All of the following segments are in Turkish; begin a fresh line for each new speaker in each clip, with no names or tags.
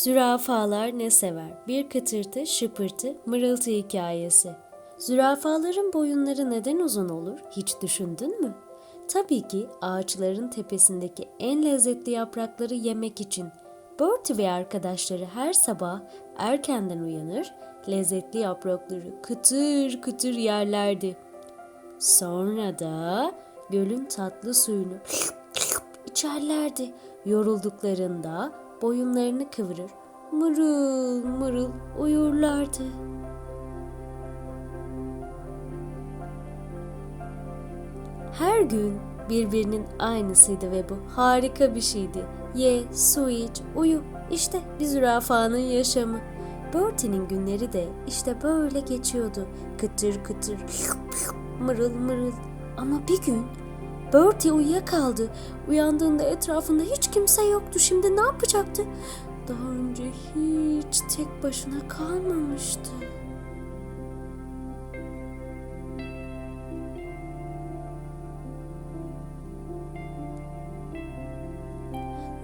Zürafalar ne sever? Bir kıtırtı, şıpırtı, mırıltı hikayesi. Zürafaların boyunları neden uzun olur? Hiç düşündün mü? Tabii ki ağaçların tepesindeki en lezzetli yaprakları yemek için. Bertie ve arkadaşları her sabah erkenden uyanır, lezzetli yaprakları kıtır kıtır yerlerdi. Sonra da gölün tatlı suyunu içerlerdi. Yorulduklarında boyunlarını kıvırır, mırıl mırıl uyurlardı. Her gün birbirinin aynısıydı ve bu harika bir şeydi. Ye, su iç, uyu. İşte bir zürafanın yaşamı. Bertie'nin günleri de işte böyle geçiyordu. Kıtır kıtır, mırıl mırıl. Ama bir gün Bertie uyuyakaldı. Uyandığında etrafında hiç kimse yoktu. Şimdi ne yapacaktı? Daha önce hiç tek başına kalmamıştı.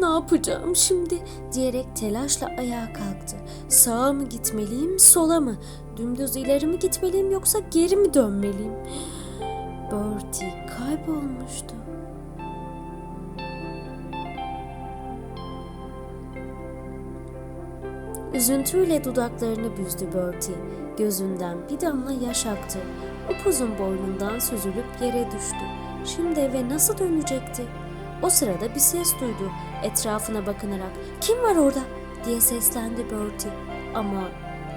Ne yapacağım şimdi diyerek telaşla ayağa kalktı. Sağa mı gitmeliyim, sola mı? Dümdüz ileri mi gitmeliyim yoksa geri mi dönmeliyim? Bertie kaybolmuştu. Üzüntüyle dudaklarını büzdü Bertie. Gözünden bir damla yaş aktı. Upuzun boynundan süzülüp yere düştü. Şimdi eve nasıl dönecekti? O sırada bir ses duydu. Etrafına bakınarak "Kim var orada?" diye seslendi Bertie. Ama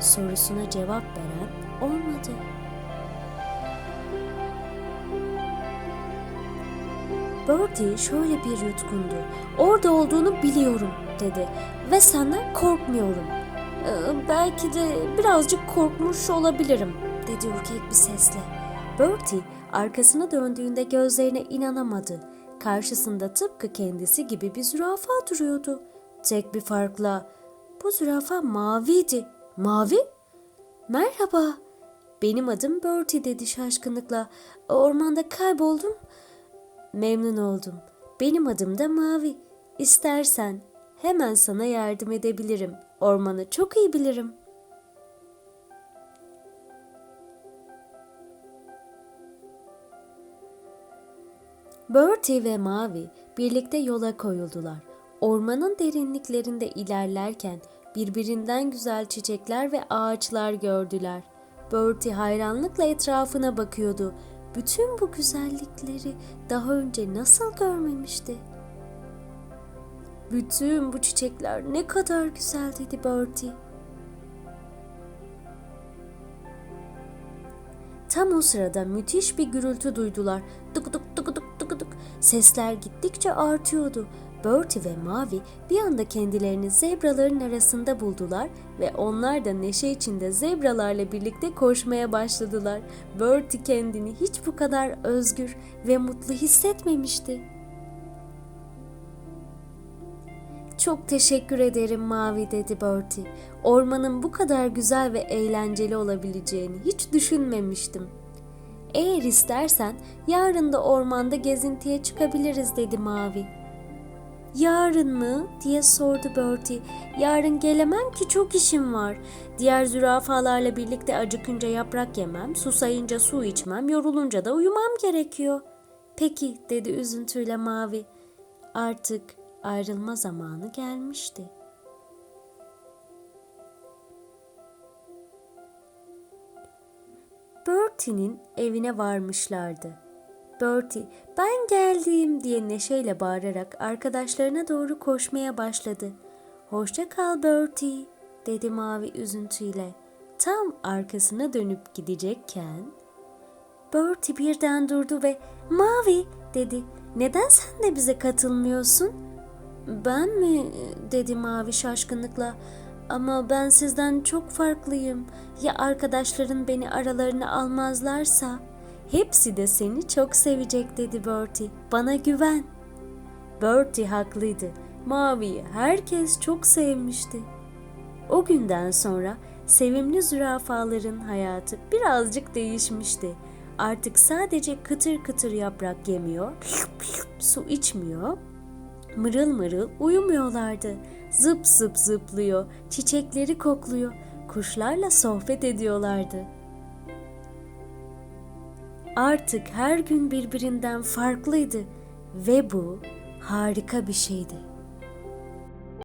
sorusuna cevap veren olmadı. Bertie şöyle bir yutkundu. Orada olduğunu biliyorum dedi ve senden korkmuyorum. "Ee, belki de birazcık korkmuş olabilirim dedi ürkek bir sesle. Bertie arkasına döndüğünde gözlerine inanamadı. Karşısında tıpkı kendisi gibi bir zürafa duruyordu. Tek bir farkla bu zürafa maviydi. Mavi? Merhaba. Benim adım Bertie dedi şaşkınlıkla. Ormanda kayboldum. Memnun oldum. Benim adım da Mavi. İstersen hemen sana yardım edebilirim. Ormanı çok iyi bilirim. Bertie ve Mavi birlikte yola koyuldular. Ormanın derinliklerinde ilerlerken birbirinden güzel çiçekler ve ağaçlar gördüler. Bertie hayranlıkla etrafına bakıyordu. Bütün bu güzellikleri daha önce nasıl görmemişti? Bütün bu çiçekler ne kadar güzel dedi Bertie. Tam o sırada müthiş bir gürültü duydular. Dık dık dık dık dık dık. Sesler gittikçe artıyordu. Bertie ve Mavi bir anda kendilerini zebraların arasında buldular ve onlar da neşe içinde zebralarla birlikte koşmaya başladılar. Bertie kendini hiç bu kadar özgür ve mutlu hissetmemişti. Çok teşekkür ederim Mavi dedi Bertie. Ormanın bu kadar güzel ve eğlenceli olabileceğini hiç düşünmemiştim. Eğer istersen yarın da ormanda gezintiye çıkabiliriz dedi Mavi. Yarın mı diye sordu Bertie. Yarın gelemem ki çok işim var. Diğer zürafalarla birlikte acıkınca yaprak yemem, susayınca su içmem, yorulunca da uyumam gerekiyor. Peki dedi üzüntüyle Mavi. Artık ayrılma zamanı gelmişti. Bertie'nin evine varmışlardı. Bertie, ben geldim diye neşeyle bağırarak arkadaşlarına doğru koşmaya başladı. Hoşça kal Bertie, dedi Mavi üzüntüyle. Tam arkasına dönüp gidecekken Bertie birden durdu ve Mavi dedi. Neden sen de bize katılmıyorsun? Ben mi? dedi Mavi şaşkınlıkla. Ama ben sizden çok farklıyım. Ya arkadaşların beni aralarına almazlarsa? Hepsi de seni çok sevecek dedi Bertie. Bana güven. Bertie haklıydı. Mavi'yi herkes çok sevmişti. O günden sonra sevimli zürafaların hayatı birazcık değişmişti. Artık sadece kıtır kıtır yaprak yemiyor, su içmiyor, mırıl mırıl uyumuyorlardı. zıp zıp zıplıyor, çiçekleri kokluyor, kuşlarla sohbet ediyorlardı. Artık her gün birbirinden farklıydı ve bu harika bir şeydi.